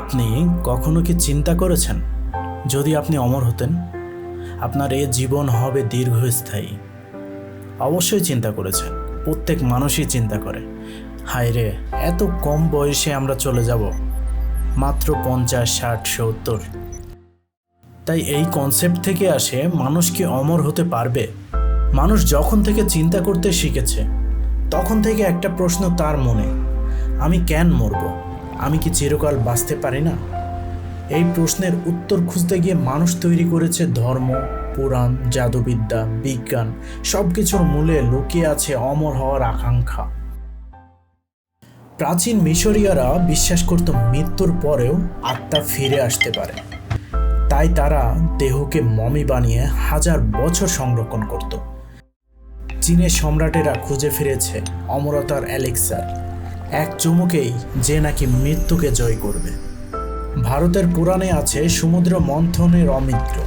আপনি কখনো কি চিন্তা করেছেন? যদি আপনি অমর হতেন, আপনার এ জীবন হবে দীর্ঘস্থায়ী। অবশ্যই চিন্তা করেছেন, প্রত্যেক মানুষই চিন্তা করে। হায় রে, এত কম বয়সে আমরা চলে যাব, মাত্র পঞ্চাশ, ষাট, সত্তর। তাই এই কনসেপ্ট থেকে আসে, মানুষ কি অমর হতে পারবে? মানুষ যখন থেকে চিন্তা করতে শিখেছে, তখন থেকে একটা প্রশ্ন তার মনে, আমি কেন মরব? আমি কি চিরকাল বাঁচতে পারি না? এই প্রশ্নের উত্তর খুঁজতে গিয়ে মানুষ তৈরি করেছে ধর্ম, পুরাণ, জাদুবিদ্যা, বিজ্ঞান সব কিছুর মূলে লুকিয়ে আছে অমর হওয়ার আকাঙ্ক্ষা। প্রাচীন মিশরীয়রা বিশ্বাস করত মৃত্যুর পরেও আত্মা ফিরে আসতে পারে। তাই তারা দেহকে মমি বানিয়ে হাজার বছর সংরক্ষণ করত। চীনের সম্রাটেরা খুঁজে ফিরেছে অমরতার অ্যালেক্সার এক চুমুকেই যে নাকি মৃত্যুকে জয় করবে। ভারতের পুরাণে আছে সমুদ্র মন্থনের অমিত্র।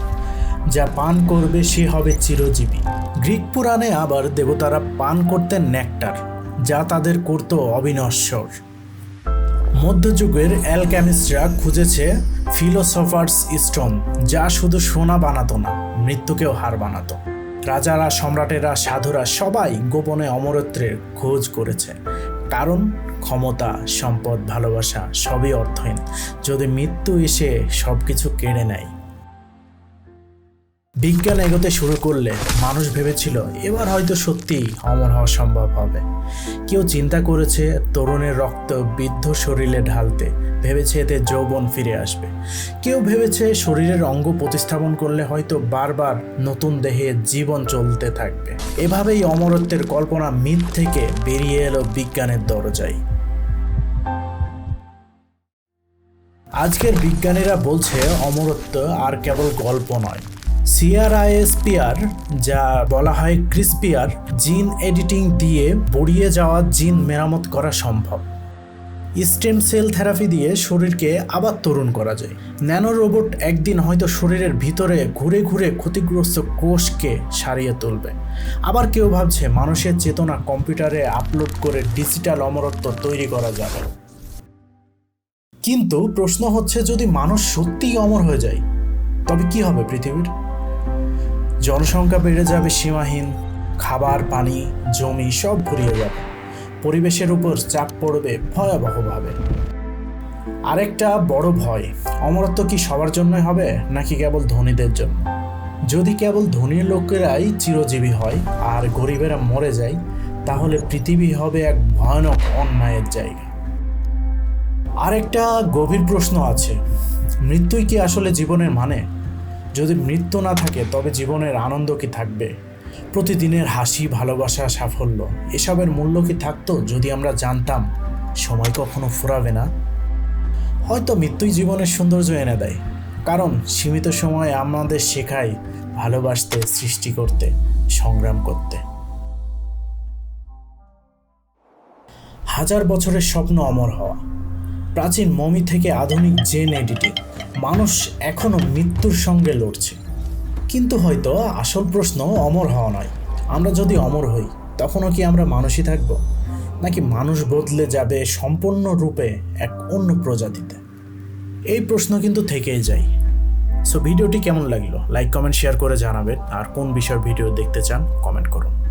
যা পান করবে সে হবে চিরজীবী। গ্রিক পুরাণে আবার দেবতারা পান করতেন নেকটার, যা তাদের করত অবিনশ্বর। মধ্যযুগের অ্যালকেমিস্টরা খুঁজেছে ফিলোসফার্স স্টোন, যা শুধু সোনা বানাতো না, মৃত্যুকেও হার বানাতো। রাজারা, সম্রাটেরা, সাধুরা সবাই গোপনে অমরত্বের খোঁজ করেছে। কারণ ক্ষমতা, সম্পদ, ভালোবাসা সবই অর্থহীন। যদি মৃত্যু এসে সব কিছু কেড়ে নেয়। বিজ্ঞান এগোতে শুরু করলে মানুষ ভেবেছিল, এবার হয়তো সত্যি অমর হওয়া সম্ভব হবে। কেউ চিন্তা করেছে তরুণের রক্ত বৃদ্ধ শরীরে ঢালতে, ভেবেছে এতে যৌবন ফিরে আসবে। কেউ ভেবেছে শরীরের অঙ্গ প্রতিস্থাপন করলে হয়তো বারবার নতুন দেহে জীবন চলতে থাকবে। এভাবেই অমরত্বের কল্পনা মিথ থেকে বেরিয়ে এলো বিজ্ঞানের দরজায়। আজকের বিজ্ঞানীরা বলছে অমরত্ব আর কেবল গল্প নয়। সিআরআইএসপিআর, যা বলা হয় ক্রিসপিআর, জিন এডিটিং দিয়ে বড়িয়ে যাওয়া জিন মেরামত করা সম্ভব। স্টেম সেল থেরাপি দিয়ে শরীরকে আবার তরুণ করা যায়। ন্যানো রোবট একদিন হয়তো শরীরের ভিতরে ঘুরে ঘুরে ক্ষতিগ্রস্ত কোষকে সারিয়ে তুলবে। আবার কেউ ভাবছে মানুষের চেতনা কম্পিউটারে আপলোড করে ডিজিটাল অমরত্ব তৈরি করা যাবে। কিন্তু প্রশ্ন হচ্ছে যদি মানুষ সত্যিই অমর হয়ে যায়, তবে কি হবে পৃথিবীর? জনসংখ্যা বেড়ে যাবে সীমাহীন, খাবার, পানি, জমি সব ফুরিয়ে যাবে। পরিবেশের উপর চাপ পড়বে ভয়াবহভাবে। আরেকটা বড় ভয়, অমরত্ব কি সবার জন্যই হবে, নাকি কেবল ধনীদের জন্য? যদি কেবল ধনীর লোকেরাই চিরজীবী হয় আর গরিবেরা মরে যায়, তাহলে পৃথিবী হবে এক ভয়ানক অন্যায়ের জায়গা। আরেকটা গভীর প্রশ্ন আছে। মৃত্যুই কি আসলে জীবনের মানে? যদি মৃত্যু না থাকে, তবে জীবনের আনন্দ কি থাকবে? প্রতিদিনের হাসি, ভালোবাসা, সাফল্য, এসবের মূল্য কি থাকতো যদি আমরা জানতাম, সময় কখনো ফুরাবে না? হয়তো মৃত্যুই জীবনের সৌন্দর্য এনে দেয়, কারণ সীমিত সময় আমাদের শেখায় ভালোবাসতে, সৃষ্টি করতে, সংগ্রাম করতে। হাজার বছরের স্বপ্ন অমর হওয়া প্রাচীন মমি থেকে আধুনিক জেন এডিটিং মানুষ এখনও মৃত্যুর সঙ্গে লড়ছে। কিন্তু হয়তো আসল প্রশ্ন অমর হওয়া নয়। আমরা যদি অমর হই, তখনও কি আমরা মানুষই থাকব? নাকি মানুষ বদলে যাবে সম্পূর্ণরূপে এক অন্য প্রজাতিতে? এই প্রশ্ন কিন্তু থেকেই যায়। সো ভিডিওটি কেমন লাগল? লাইক কমেন্ট শেয়ার করে জানাবেন। আর কোন বিষয়ের ভিডিও দেখতে চান কমেন্ট করুন।